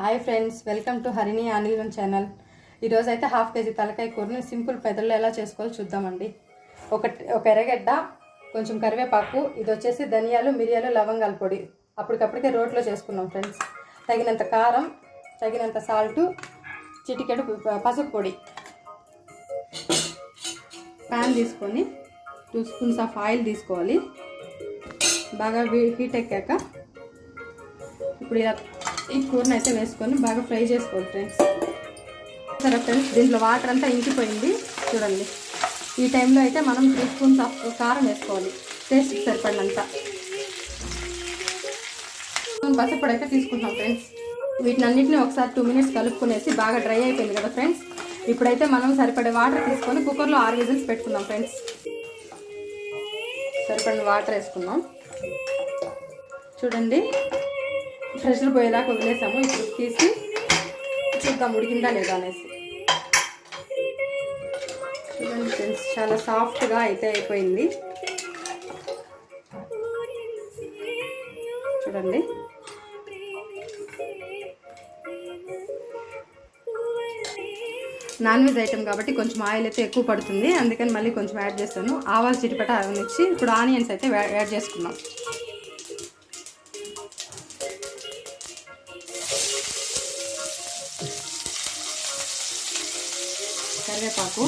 Hi friends welcome to Harini Anil channel. ఈరోజు అయితే half KG తలకాయ కూరని సింపుల్ పెదల్లో ఎలా చేసుకోవాలో చూద్దామండి. ఒక ఒక ఎర్రగడ్డ కొంచెం కరివేపాకు ఇది వచ్చేసి ధనియాలు మిరియాలు లవంగాల పొడి. అప్పటికప్పటికే రోట్లో చేసుకున్నాం ఫ్రెండ్స్. తగినంత కారం తగినంత సాల్టు చిటికెడు పసుపు పొడి. ప్యాన్ తీసుకొని టూ స్పూన్స్ ఆఫ్ ఆయిల్ తీసుకోవాలి. బాగా హీట్ ఎక్కాక ఇప్పుడు ఇలా ఈ కూరని అయితే వేసుకొని బాగా ఫ్రై చేసుకోవాలి ఫ్రెండ్స్ సరే ఫ్రెండ్స్ దీంట్లో వాటర్ అంతా ఇంకిపోయింది. చూడండి. ఈ టైంలో అయితే మనం త్రీ స్పూన్స్ ఆఫ్ కారం వేసుకోవాలి. టేస్ట్ సరిపడినంత. స్పూన్ అయితే తీసుకుంటాం ఫ్రెండ్స్ వీటిని అన్నింటినీ ఒకసారి టూ మినిట్స్ కలుపుకునేసి బాగా డ్రై అయిపోయింది కదా ఫ్రెండ్స్ ఇప్పుడైతే మనం సరిపడే వాటర్ తీసుకొని కుక్కర్లో ఆరు విజిల్స్ పెట్టుకుందాం ఫ్రెండ్స్ సరిపడిన వాటర్ వేసుకుందాం. చూడండి. ప్రెషర్ పోయేదాకా వదిలేసాము. ఇప్పుడు తీసి చూద్దాం ఉడికిందా లేదా అనేసి. చూడండి ఫ్రెండ్స్ చాలా సాఫ్ట్గా అయితే అయిపోయింది. చూడండి. నాన్ వెజ్ ఐటమ్ కాబట్టి కొంచెం ఆయిల్ అయితే ఎక్కువ పడుతుంది. అందుకని మళ్ళీ కొంచెం యాడ్ చేస్తాను. ఆవాలు చిటిపట అవనిచ్చి ఇప్పుడు ఆనియన్స్ అయితే యాడ్ చేసుకున్నాం. కరివేపాకు.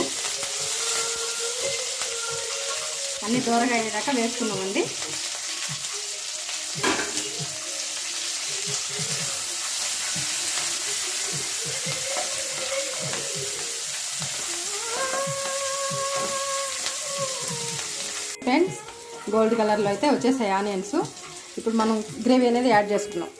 అన్ని దూరగా అయ్యేదాకా వేసుకున్నామండి. ఫ్రెండ్స్ గోల్డ్ కలర్లో అయితే వచ్చేసాయి ఆనియన్స్. ఇప్పుడు మనం గ్రేవీ అనేది యాడ్ చేసుకున్నాం.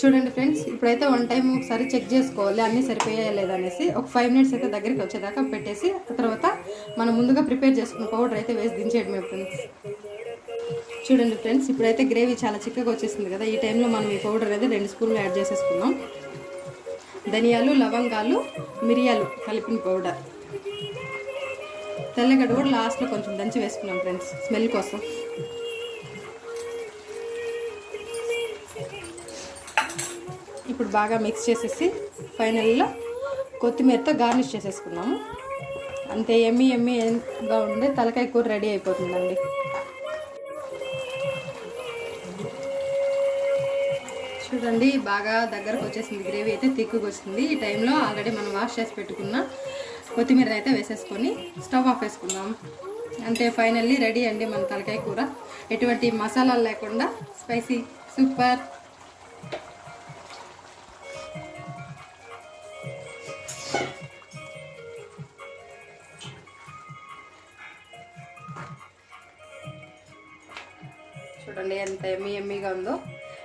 చూడండి ఫ్రెండ్స్ ఇప్పుడైతే వన్ టైం ఒకసారి చెక్ చేసుకోవాలి అన్నీ సరిపోయాయా లేదా అనేసి. ఒక ఫైవ్ మినిట్స్ అయితే దగ్గరికి వచ్చేదాకా పెట్టేసి ఆ తర్వాత మనం ముందుగా ప్రిపేర్ చేసుకున్న పౌడర్ అయితే వేసి దించేయడమే ఫ్రెండ్స్. చూడండి ఫ్రెండ్స్ ఇప్పుడైతే గ్రేవీ చాలా చిక్కగా వచ్చేసింది కదా ఈ టైంలో మనం ఈ పౌడర్ అయితే రెండు స్పూన్లు యాడ్ చేసేసుకున్నాం ధనియాలు లవంగాలు మిరియాలు కలిపిన పౌడర్. తెల్లగడ్డ కూడా లాస్ట్లో కొంచెం దంచి వేసుకున్నాం ఫ్రెండ్స్ స్మెల్ కోసం. ఇప్పుడు బాగా మిక్స్ చేసేసి ఫైనల్లో కొత్తిమీరతో గార్నిష్ చేసేసుకున్నాము. అంతే ఎమ్మి ఎమ్మిగా ఉండే తలకాయ కూర రెడీ అయిపోతుందండి. చూడండి బాగా దగ్గరకు వచ్చేసింది గ్రేవీ అయితే తిక్కుగా వచ్చింది. ఈ టైంలో ఆల్రెడీ మనం వాష్ చేసి పెట్టుకున్న కొత్తిమీర అయితే వేసేసుకొని స్టవ్ ఆఫ్ వేసుకుందాం. అంటే ఫైనల్లీ రెడీ అండి మన తలకాయ కూర. ఎటువంటి మసాలాలు లేకుండా స్పైసీ సూపర్ చూడండి ఎంత ఎమ్మి ఎమ్మిగా ఉందో.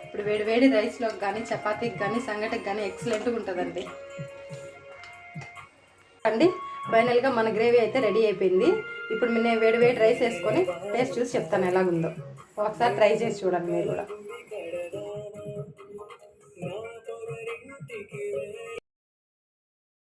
ఇప్పుడు వేడి వేడి రైస్లోకి కానీ చపాతీకి కానీ సంగటికి కానీ ఎక్సలెంట్గా ఉంటుందండి. అండి ఫైనల్గా మన గ్రేవీ అయితే రెడీ అయిపోయింది. ఇప్పుడు నేను వేడి వేడి రైస్ వేసుకొని టేస్ట్ చూసి చెప్తాను ఎలాగుందో. ఒకసారి ట్రై చేసి చూడండి మీరు కూడా.